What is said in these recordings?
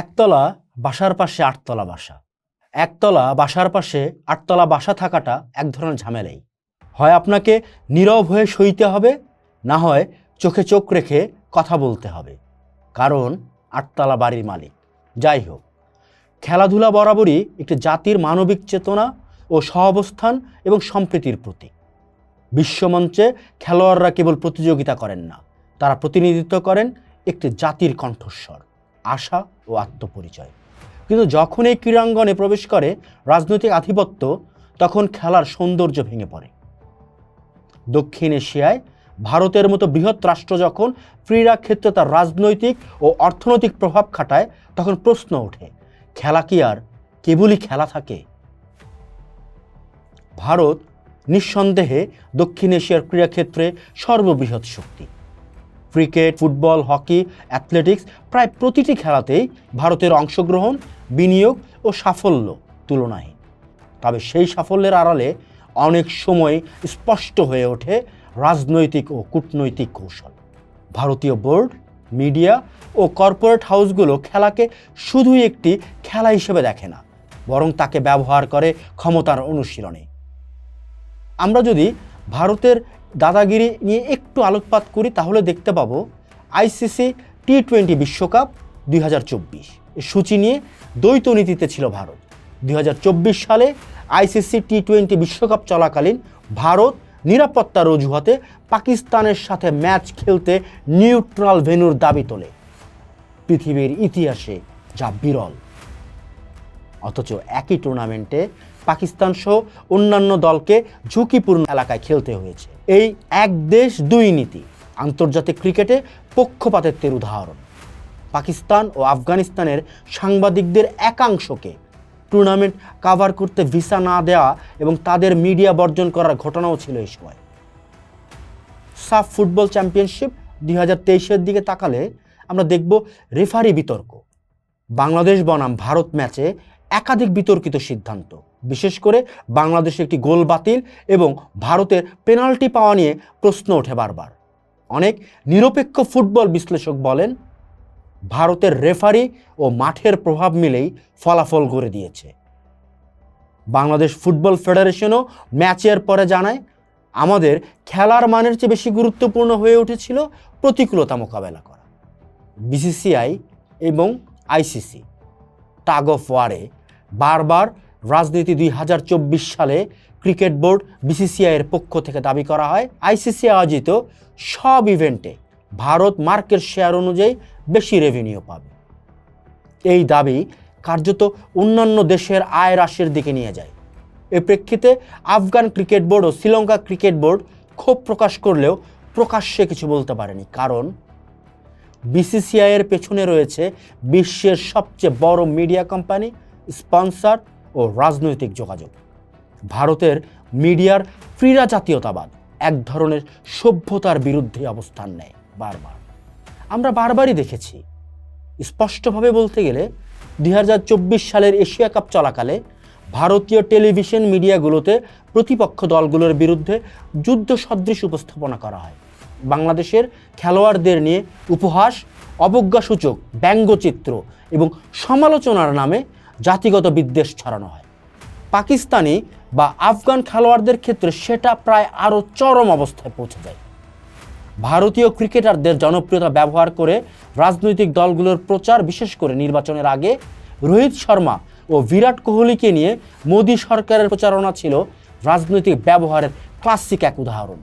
একতলা বাসার পাশে আটতলা বাসা। একতলা বাসার পাশে আটতলা বাসা থাকাটা এক ধরনের ঝামেলাই। হয় আপনাকে নীরব হয়ে সইতে হবে, না হয় চোখে চোখ রেখে কথা বলতে হবে। কারণ আটতলা বাড়ির মালিক। যাই হোক, খেলাধুলা বরাবরই একটি জাতির মানবিক চেতনা ও সহাবস্থান এবং সম্প্রীতির প্রতীক। বিশ্বমঞ্চে খেলোয়াড়রা কেবল প্রতিযোগিতা করেন না, তারা প্রতিনিধিত্ব করেন একটি জাতির কণ্ঠস্বর। আশা ও আত্মপরিচয়। কিন্তু যখন এই ক্রীড়াঙ্গনে প্রবেশ করে রাজনৈতিক আধিপত্য, তখন খেলার সৌন্দর্য ভেঙে পড়ে। দক্ষিণ এশিয়ায় ভারতের মতো বৃহৎ রাষ্ট্র যখন ক্রীড়া ক্ষেত্রে তার রাজনৈতিক ও অর্থনৈতিক প্রভাব খাটায়, তখন প্রশ্ন ওঠে, খেলা কি আর? কেবলই খেলা থাকে? ভারত নিঃসন্দেহে দক্ষিণ এশিয়ার ক্রীড়াক্ষেত্রে সর্ববৃহৎ শক্তি। ক্রিকেট, ফুটবল, হকি, অ্যাথলেটিক্স প্রায় প্রতিটি খেলাতেই ভারতের অংশগ্রহণ, বিনিয়োগ ও সাফল্য তুলনায়। তবে সেই সাফল্যের আড়ালে অনেক সময় স্পষ্ট হয়ে ওঠে রাজনৈতিক ও কূটনৈতিক কৌশল। ভারতীয় বোর্ড, মিডিয়া ও কর্পোরেট হাউসগুলো খেলাকে শুধুই একটি খেলা হিসেবে দেখে না, বরং তাকে ব্যবহার করে ক্ষমতার অনুশীলনে। আমরা যদি ভারতের দাদাগিরি নিয়ে একটু আলোকপাত করি, তাহলে দেখতে পাবো আইসিসি টি টোয়েন্টি বিশ্বকাপ দুই হাজার চব্বিশ। সূচি নিয়ে দ্বৈত নীতিতে ছিল ভারত। দুই হাজার চব্বিশ সালে আইসিসি টি টোয়েন্টি বিশ্বকাপ চলাকালীন ভারত নিরাপত্তার অজুহাতে পাকিস্তানের সাথে ম্যাচ খেলতে নিউট্রাল ভেন্যুর দাবি তোলে। পৃথিবীর ইতিহাসে যা বিরল। অথচ একই টুর্নামেন্টে পাকিস্তান সহ অন্যান্য দলকে ঝুঁকিপূর্ণ এলাকায় খেলতে হয়েছে। এই এক দেশ, দুই নীতি, আন্তর্জাতিক ক্রিকেটে পক্ষপাতিত্বের উদাহরণ। পাকিস্তান ও আফগানিস্তানের সাংবাদিকদের একাংশকে টুর্নামেন্ট কাভার করতে ভিসা না দেওয়া এবং তাদের মিডিয়া বর্জন করার ঘটনাও ছিল এই সময়। সাফ ফুটবল চ্যাম্পিয়নশিপ দুই হাজার তেইশের দিকে তাকালে আমরা দেখব রেফারি বিতর্ক। বাংলাদেশ বনাম ভারত ম্যাচে একাধিক বিতর্কিত সিদ্ধান্ত। বিশেষ করে বাংলাদেশে একটি গোল বাতিল এবং ভারতের পেনাল্টি পাওয়া নিয়ে প্রশ্ন ওঠে বারবার। অনেক নিরপেক্ষ ফুটবল বিশ্লেষক বলেন, ভারতের রেফারি ও মাঠের প্রভাব মিলেই ফলাফল গড়ে দিয়েছে। বাংলাদেশ ফুটবল ফেডারেশনও ম্যাচের পরে জানায়, আমাদের খেলার মানের চেয়ে বেশি গুরুত্বপূর্ণ হয়ে উঠেছিল প্রতিকূলতা মোকাবেলা করা। বিসিসিআই এবং আইসিসি, টাগ অফ ওয়ারে বারবার রাজনীতি দুই হাজার চব্বিশ সালে ক্রিকেট বোর্ড বিসিসিআইয়ের পক্ষ থেকে দাবি করা হয় আইসিসি আয়োজিত সব ইভেন্টে ভারত মার্কেট শেয়ার অনুযায়ী বেশি রেভিনিউ পাবে। এই দাবি কার্যত অন্যান্য দেশের আয় হ্রাসের দিকে নিয়ে যায়। এ প্রেক্ষিতে আফগান ক্রিকেট বোর্ড ও শ্রীলঙ্কা ক্রিকেট বোর্ড ক্ষোভ প্রকাশ করলেও প্রকাশ্যে কিছু বলতে পারেনি, কারণ বিসিসিআইয়ের পেছনে রয়েছে বিশ্বের সবচেয়ে বড় মিডিয়া কোম্পানি স্পন্সর ও রাজনৈতিক যোগাযোগ। ভারতের মিডিয়ার ক্রীড়া জাতীয়তাবাদ এক ধরনের সভ্যতার বিরুদ্ধে অবস্থান নেয় বারবার। আমরা বারবারই দেখেছি। স্পষ্টভাবে বলতে গেলে দুই হাজার চব্বিশ সালের এশিয়া কাপ চলাকালে ভারতীয় টেলিভিশন মিডিয়াগুলোতে প্রতিপক্ষ দলগুলোর বিরুদ্ধে যুদ্ধ সদৃশ উপস্থাপনা করা হয়। বাংলাদেশের খেলোয়াড়দের নিয়ে উপহাস, অবজ্ঞাসূচক ব্যঙ্গচিত্র এবং সমালোচনার নামে জাতিগত বিদ্বেষ ছড়ানো হয়। পাকিস্তানি বা আফগান খেলোয়াড়দের ক্ষেত্রে সেটা প্রায় আরও চরম অবস্থায় পৌঁছে যায়। ভারতীয় ক্রিকেটারদের জনপ্রিয়তা ব্যবহার করে রাজনৈতিক দলগুলোর প্রচার, বিশেষ করে নির্বাচনের আগে রোহিত শর্মা ও বিরাট কোহলিকে নিয়ে মোদী সরকারের প্রচারণা ছিল রাজনৈতিক ব্যবহারের ক্লাসিক এক উদাহরণ।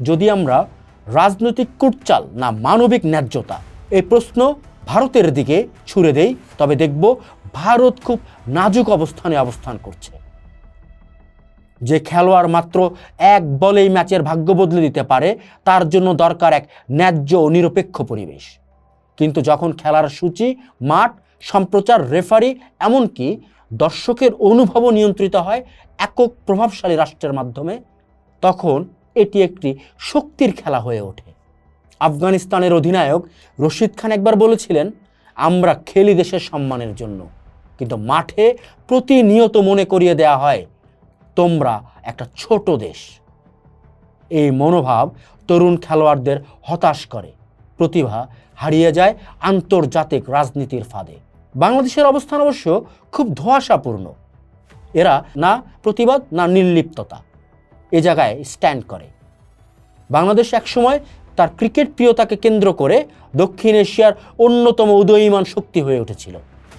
যদি আমরা রাজনৈতিক কুটচাল না মানবিক ন্যায্যতা, এই প্রশ্ন ভারতের দিকে ছুড়ে দেই, তবে দেখব ভারত খুব নাজুক অবস্থানে অবস্থান করছে। যে খেলোয়াড় মাত্র এক বলেই ম্যাচের ভাগ্য বদলে দিতে পারে, তার জন্য দরকার এক ন্যায্য ও নিরপেক্ষ পরিবেশ। কিন্তু যখন খেলার সূচি, মাঠ, সম্প্রচার, রেফারি, এমনকি দর্শকের অনুভবও নিয়ন্ত্রিত হয় একক প্রভাবশালী রাষ্ট্রের মাধ্যমে, তখন এটি একটি শক্তির খেলা হয়ে ওঠে। আফগানিস্তানের অধিনায়ক রশিদ খান একবার বলেছিলেন, আমরা খেলি দেশের সম্মানের জন্য। কিন্তু মাঠে প্রতিনিয়ত মনে করিয়ে দেয়া হয়, তোমরা একটা ছোট দেশ। এই মনোভাব তরুণ খেলোয়াড়দের হতাশ করে। প্রতিভা হারিয়ে যায় আন্তর্জাতিক রাজনীতির ফাঁদে। বাংলাদেশের অবস্থান অবশ্য খুব ধোঁয়াশাপূর্ণ। এরা না প্রতিবাদ, না নির্লিপ্ততা। এ জায়গায় স্ট্যান্ড করে। বাংলাদেশ একসময় তার ক্রিকেট প্রিয়তাকে কেন্দ্র করে দক্ষিণ এশিয়ার অন্যতম উদয়ীমান শক্তি হয়ে উঠেছিল।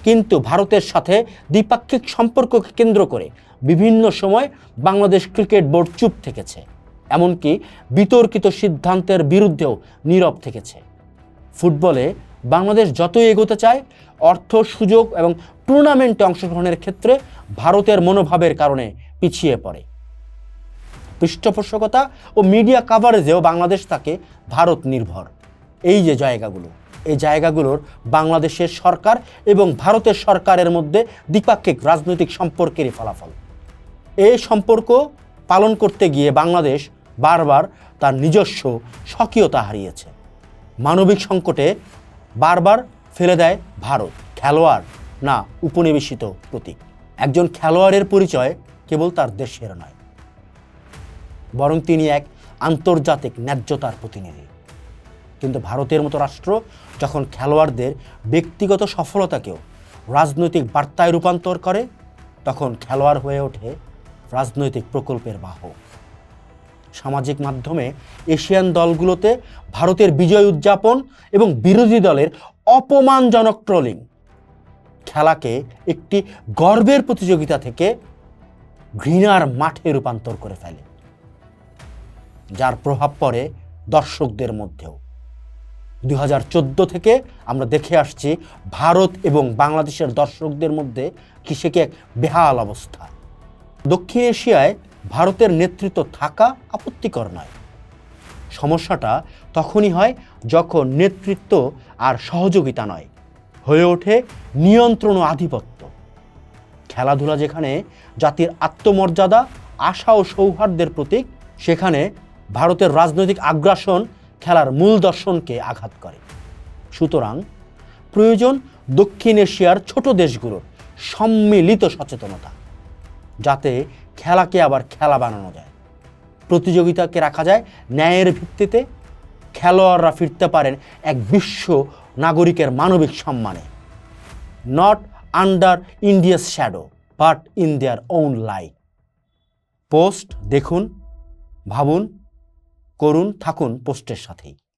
কিন্তু ভারতের সাথে দ্বিপাক্ষিক সম্পর্ককে কেন্দ্র করে বিভিন্ন সময় বাংলাদেশ ক্রিকেট বোর্ড চুপ থেকেছে, এমনকি বিতর্কিত সিদ্ধান্তের বিরুদ্ধেও নীরব থেকেছে। ফুটবলে বাংলাদেশ যতই এগোতে চায়, অর্থ, সুযোগ এবং টুর্নামেন্টে অংশগ্রহণের ক্ষেত্রে ভারতের মনোভাবের কারণে পিছিয়ে পড়ে। পৃষ্ঠপোষকতা ও মিডিয়া কাভারেজেও বাংলাদেশ থাকে ভারত নির্ভর। এই যে জায়গাগুলো, এই জায়গাগুলোর বাংলাদেশের সরকার এবং ভারতের সরকারের মধ্যে দ্বিপাক্ষিক রাজনৈতিক সম্পর্কেরই ফলাফল। এই সম্পর্ক পালন করতে গিয়ে বাংলাদেশ বারবার তার নিজস্ব স্বকীয়তা হারিয়েছে। মানবিক সংকটে বারবার ফেলে দেয় ভারত, খেলোয়াড় না উপনিবেশিত প্রতীক। একজন খেলোয়াড়ের পরিচয় কেবল তার দেশের নয়, বরং তিনি এক আন্তর্জাতিক ন্যায্যতার প্রতিনিধি। কিন্তু ভারতের মতো রাষ্ট্র যখন খেলোয়াড়দের ব্যক্তিগত সফলতাকেও রাজনৈতিক বার্তায় রূপান্তর করে, তখন খেলোয়াড় হয়ে ওঠে রাজনৈতিক প্রকল্পের বাহক। সামাজিক মাধ্যমে এশিয়ান দলগুলোতে ভারতের বিজয় উদযাপন এবং বিরোধী দলের অপমানজনক ট্রোলিং খেলাকে একটি গর্বের প্রতিযোগিতা থেকে ঘৃণার মাঠে রূপান্তর করে ফেলে, যার প্রভাব পড়ে দর্শকদের মধ্যেও। দু হাজার চোদ্দ থেকে আমরা দেখে আসছি ভারত এবং বাংলাদেশের দর্শকদের মধ্যে কিসেকে এক বেহাল অবস্থা। দক্ষিণ এশিয়ায় ভারতের নেতৃত্ব থাকা আপত্তিকর নয়। সমস্যাটা তখনই হয় যখন নেতৃত্ব আর সহযোগিতা নয়। হয়ে ওঠে নিয়ন্ত্রণ ও আধিপত্য। খেলাধুলা যেখানে জাতির আত্মমর্যাদা, আশা ও সৌহার্দ্যের প্রতীক, সেখানে ভারতের রাজনৈতিক আগ্রাসন খেলার মূল দর্শনকে আঘাত করে। সুতরাং প্রয়োজন দক্ষিণ এশিয়ার ছোট দেশগুলোর সম্মিলিত সচেতনতা, যাতে খেলাকে আবার খেলা বানানো যায়। প্রতিযোগিতাকে রাখা যায় ন্যায়ের ভিত্তিতে, খেলোয়াড়রা ফিরতে পারেন এক বিশ্ব নাগরিকের মানবিক সম্মানে। Not under India's shadow but in their own light post দেখুন, ভাবুন করুন থাকুন পোস্টের সাথেই।